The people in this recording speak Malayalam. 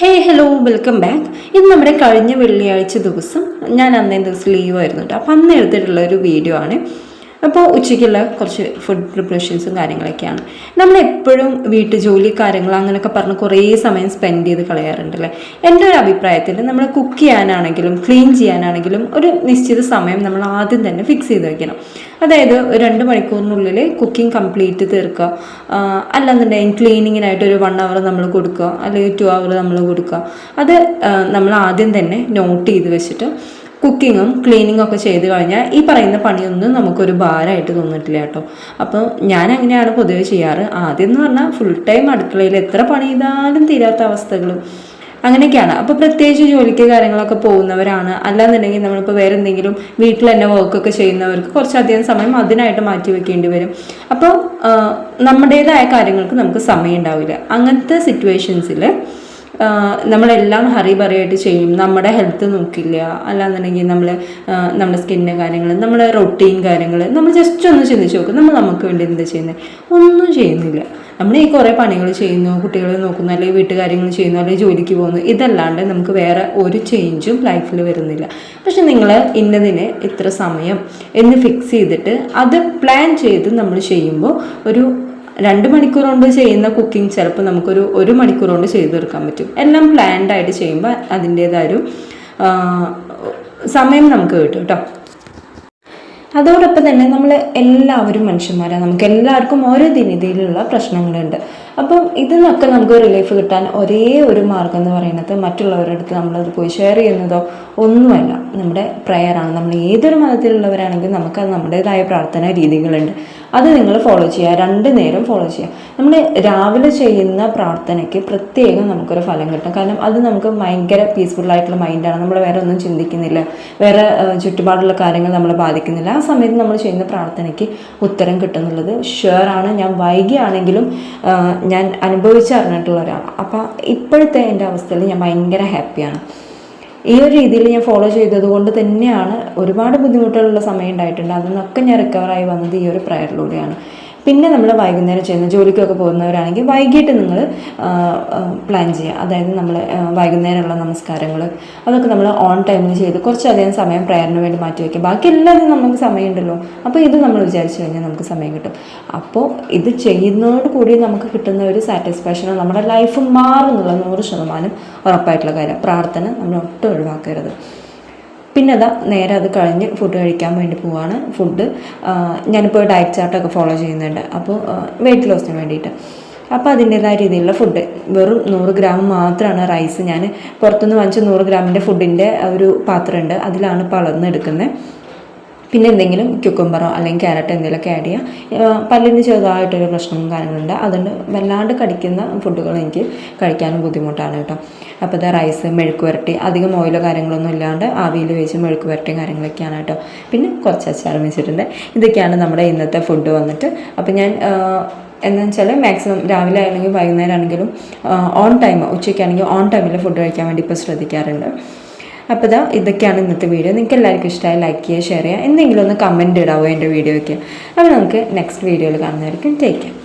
ഹേ ഹലോ വെൽക്കം ബാക്ക് ഇത് നമ്മുടെ കഴിഞ്ഞ വെള്ളിയാഴ്ച ദിവസം ഞാൻ അന്നേ ദിവസം ലീവ് ആയിരുന്നു കേട്ടോ അപ്പം അന്ന് എടുത്തിട്ടുള്ള ഒരു വീഡിയോ ആണ്. അപ്പോൾ ഉച്ചയ്ക്കുള്ള കുറച്ച് ഫുഡ് പ്രിപ്പറേഷൻസും കാര്യങ്ങളൊക്കെയാണ്. നമ്മൾ എപ്പോഴും വീട്ടു ജോലി കാര്യങ്ങൾ അങ്ങനെയൊക്കെ പറഞ്ഞ് കുറേ സമയം സ്പെൻഡ് ചെയ്ത് കളയാറുണ്ടല്ലേ? എന്റെ ഒരു അഭിപ്രായത്തിൽ നമ്മൾ കുക്ക് ചെയ്യാനാണെങ്കിലും ക്ലീൻ ചെയ്യാനാണെങ്കിലും ഒരു നിശ്ചിത സമയം നമ്മൾ ആദ്യം തന്നെ ഫിക്സ് ചെയ്ത് വെക്കണം. അതായത് രണ്ട് മണിക്കൂറിനുള്ളിൽ കുക്കിംഗ് കംപ്ലീറ്റ് തീർക്കുക. അല്ലാന്നുണ്ടെങ്കിൽ ക്ലീനിങ്ങിനായിട്ട് ഒരു വൺ അവർ നമ്മൾ കൊടുക്കുക. അല്ലെങ്കിൽ ടു അവർ നമ്മൾ കൊടുക്കുക. അത് നമ്മൾ ആദ്യം തന്നെ നോട്ട് ചെയ്ത് വെച്ചിട്ട് കുക്കിങ്ങും ക്ലീനിങ്ങും ഒക്കെ ചെയ്ത് കഴിഞ്ഞാൽ ഈ പറയുന്ന പണിയൊന്നും നമുക്കൊരു ഭാരമായിട്ട് തോന്നിട്ടില്ല കേട്ടോ. അപ്പോൾ ഞാൻ അങ്ങനെയാണ് പൊതുവെ ചെയ്യാറ്. ആദ്യം എന്ന് പറഞ്ഞാൽ ഫുൾ ടൈം അടുക്കളയിൽ എത്ര പണി ചെയ്താലും തീരാത്ത അവസ്ഥകളും അങ്ങനെയൊക്കെയാണ്. അപ്പോൾ പ്രത്യേകിച്ച് ജോലിക്ക് കാര്യങ്ങളൊക്കെ പോകുന്നവരാണ്. അല്ലാന്നുണ്ടെങ്കിൽ നമ്മളിപ്പോൾ വേറെ എന്തെങ്കിലും വീട്ടിൽ തന്നെ വർക്കൊക്കെ ചെയ്യുന്നവർക്ക് കുറച്ചധികം സമയം അതിനായിട്ട് മാറ്റി വെക്കേണ്ടി വരും. അപ്പോൾ നമ്മുടേതായ കാര്യങ്ങൾക്ക് നമുക്ക് സമയം ഉണ്ടാവില്ല. അങ്ങനത്തെ സിറ്റുവേഷൻസിൽ നമ്മളെല്ലാം ഹറി ബറിയായിട്ട് ചെയ്യും. നമ്മുടെ ഹെൽത്ത് നോക്കില്ല. അല്ലാന്നുണ്ടെങ്കിൽ നമ്മൾ നമ്മുടെ സ്കിന്നിന്റെ കാര്യങ്ങൾ നമ്മുടെ റൊട്ടീൻ കാര്യങ്ങൾ നമ്മൾ ജസ്റ്റ് ഒന്ന് ചിന്തിച്ച് നോക്കും. നമ്മൾ നമുക്ക് വേണ്ടി എന്താ ചെയ്യുന്നത് ഒന്നും ചെയ്യുന്നില്ല. നമ്മൾ ഈ കുറേ പണികൾ ചെയ്യുന്നു കുട്ടികളെ നോക്കുന്നു അല്ലെങ്കിൽ വീട്ടുകാര്യങ്ങൾ ചെയ്യുന്നു അല്ലെങ്കിൽ ജോലിക്ക് പോകുന്നു. ഇതല്ലാണ്ട് നമുക്ക് വേറെ ഒരു ചേഞ്ചും ലൈഫിൽ വരുന്നില്ല. പക്ഷെ നിങ്ങൾ ഇന്നതിന് ഇത്ര സമയം എന്ന് ഫിക്സ് ചെയ്തിട്ട് അത് പ്ലാൻ ചെയ്ത് നമ്മൾ ചെയ്യുമ്പോൾ ഒരു രണ്ട് മണിക്കൂർ കൊണ്ട് ചെയ്യുന്ന കുക്കിംഗ് ചിലപ്പോൾ നമുക്കൊരു ഒരു മണിക്കൂർ കൊണ്ട് ചെയ്തു തീർക്കാൻ പറ്റും. എല്ലാം പ്ലാൻഡ് ആയിട്ട് ചെയ്യുമ്പോൾ അതിന്റേതായ ഒരു സമയം നമുക്ക് കിട്ടും കേട്ടോ. അതോടൊപ്പം തന്നെ നമ്മൾ എല്ലാവരും മനുഷ്യന്മാരാണ് നമുക്ക് എല്ലാവർക്കും ഓരോ ദിനതയിലുള്ള പ്രശ്നങ്ങളുണ്ട്. അപ്പം ഇതിനൊക്കെ നമുക്ക് റിലീഫ് കിട്ടാൻ ഒരേ ഒരു മാർഗം എന്ന് പറയുന്നത് മറ്റുള്ളവരുടെ അടുത്ത് നമ്മളത് പോയി ഷെയർ ചെയ്യുന്നതോ ഒന്നുമല്ല. നമ്മുടെ പ്രയറാണ് നമ്മൾ ഏതൊരു മതത്തിലുള്ളവരാണെങ്കിലും നമുക്കത് നമ്മുടേതായ പ്രാർത്ഥനാ രീതികളുണ്ട്. അത് നിങ്ങൾ ഫോളോ ചെയ്യുക. രണ്ട് നേരം ഫോളോ ചെയ്യുക. നമ്മൾ രാവിലെ ചെയ്യുന്ന പ്രാർത്ഥനയ്ക്ക് പ്രത്യേകം നമുക്കൊരു ഫലം കിട്ടും കാരണം അത് നമുക്ക് ഭയങ്കര പീസ്ഫുൾ ആയിട്ടുള്ള മൈൻഡാണ് നമ്മൾ വേറെ ഒന്നും ചിന്തിക്കുന്നില്ല. വേറെ ചുറ്റുപാടുള്ള കാര്യങ്ങൾ നമ്മളെ ബാധിക്കുന്നില്ല. ആ സമയത്ത് നമ്മൾ ചെയ്യുന്ന പ്രാർത്ഥനയ്ക്ക് ഉത്തരം കിട്ടുന്നുള്ളത് ഷുവറാണ് ഞാൻ വൈകിയാണെങ്കിലും ഞാൻ അനുഭവിച്ചറിഞ്ഞിട്ടുള്ള ഒരാളാണ്. അപ്പോൾ ഇപ്പോഴത്തെ എന്റെ അവസ്ഥയിൽ ഞാൻ ഭയങ്കര ഹാപ്പിയാണ് ഈ ഒരു രീതിയിൽ ഞാൻ ഫോളോ ചെയ്തത് കൊണ്ട് തന്നെയാണ് ഒരുപാട് ബുദ്ധിമുട്ടുകളുള്ള സമയം ഉണ്ടായിട്ടുണ്ട്. അതിൽ നിന്നൊക്കെ ഞാൻ റിക്കവറായി വന്നത് ഈ ഒരു പ്രയറിലൂടെയാണ് പിന്നെ നമ്മൾ വൈകുന്നേരം ചെയ്യുന്ന ജോലിക്കൊക്കെ പോകുന്നവരാണെങ്കിൽ വൈകിട്ട് നിങ്ങൾ പ്ലാൻ ചെയ്യുക. അതായത് നമ്മൾ വൈകുന്നേരമുള്ള നമസ്കാരങ്ങൾ അതൊക്കെ നമ്മൾ ഓൺ ടൈമിൽ ചെയ്ത് കുറച്ചധികം സമയം പ്രയറിന് വേണ്ടി മാറ്റി വയ്ക്കുക ബാക്കി എല്ലാത്തിനും നമുക്ക് സമയമുണ്ടല്ലോ. അപ്പോൾ ഇത് നമ്മൾ വിചാരിച്ചു കഴിഞ്ഞാൽ നമുക്ക് സമയം കിട്ടും. അപ്പോൾ ഇത് ചെയ്യുന്നതോട് കൂടി നമുക്ക് കിട്ടുന്ന ഒരു സാറ്റിസ്ഫാക്ഷനോ നമ്മുടെ ലൈഫ് മാറുന്നുള്ള നൂറ് ശതമാനം ഉറപ്പായിട്ടുള്ള കാര്യം. പ്രാർത്ഥന നമ്മൾ ഒട്ടും ഒഴിവാക്കരുത്. പിന്നെ അതാ നേരെ അത് കഴിഞ്ഞ് ഫുഡ് കഴിക്കാൻ വേണ്ടി പോവാണ് ഫുഡ് ഞാനിപ്പോൾ ഡയറ്റ് ചാർട്ടൊക്കെ ഫോളോ ചെയ്യുന്നുണ്ട്. അപ്പോൾ വെയിറ്റ് ലോസിന് വേണ്ടിയിട്ട് അപ്പോൾ അതിന്റേതായ രീതിയിലുള്ള ഫുഡ് വെറും നൂറ് ഗ്രാം മാത്രമാണ് റൈസ് ഞാൻ പുറത്തുനിന്ന് വാങ്ങിച്ച നൂറ് ഗ്രാമിന്റെ ഫുഡിന്റെ ഒരു പാത്രമുണ്ട് അതിലാണ് പളർന്നെടുക്കുന്നത് പിന്നെ എന്തെങ്കിലും ക്യുക്കുംബറോ അല്ലെങ്കിൽ ക്യാരറ്റ് എന്തെങ്കിലുമൊക്കെ ആഡ് ചെയ്യുക. പല്ലിന് ചെറുതായിട്ടൊരു പ്രശ്നവും കാര്യങ്ങളുണ്ട്. അതുകൊണ്ട് വല്ലാണ്ട് കടിക്കുന്ന ഫുഡുകൾ എനിക്ക് കഴിക്കാനും ബുദ്ധിമുട്ടാണ് കേട്ടോ. അപ്പോൾ ഇത് റൈസ് മെഴുക്ക് വരട്ടി അധികം ഓയിലോ കാര്യങ്ങളൊന്നും ഇല്ലാണ്ട് ആവിയിൽ വെച്ച് മെഴുക്ക് വരട്ടിയും കാര്യങ്ങളൊക്കെയാണ് കേട്ടോ. പിന്നെ കുറച്ച് അച്ചാർ വെച്ചിട്ടുണ്ട്. ഇതൊക്കെയാണ് നമ്മുടെ ഇന്നത്തെ ഫുഡ് വന്നിട്ട്. അപ്പോൾ ഞാൻ എന്താണെന്ന് വെച്ചാൽ മാക്സിമം രാവിലെ ആണെങ്കിലും വൈകുന്നേരം ആണെങ്കിലും ഓൺ ടൈം ഉച്ചയ്ക്കാണെങ്കിൽ ഓൺ ടൈമിൽ ഫുഡ് കഴിക്കാൻ വേണ്ടി ഇപ്പോൾ ശ്രദ്ധിക്കാറുണ്ട്. അപ്പോൾ ഇതാ ഇതൊക്കെയാണ് ഇന്നത്തെ വീഡിയോ. നിങ്ങൾക്ക് എല്ലാവർക്കും ഇഷ്ടമായി ലൈക്ക് ചെയ്യുക ഷെയർ ചെയ്യുക എന്തെങ്കിലും ഒന്ന് കമന്റ് ഇടാവോ എന്റെ വീഡിയോയ്ക്ക്. അപ്പോൾ നമുക്ക് നെക്സ്റ്റ് വീഡിയോയിൽ കാണുന്നതായിരിക്കും. Take care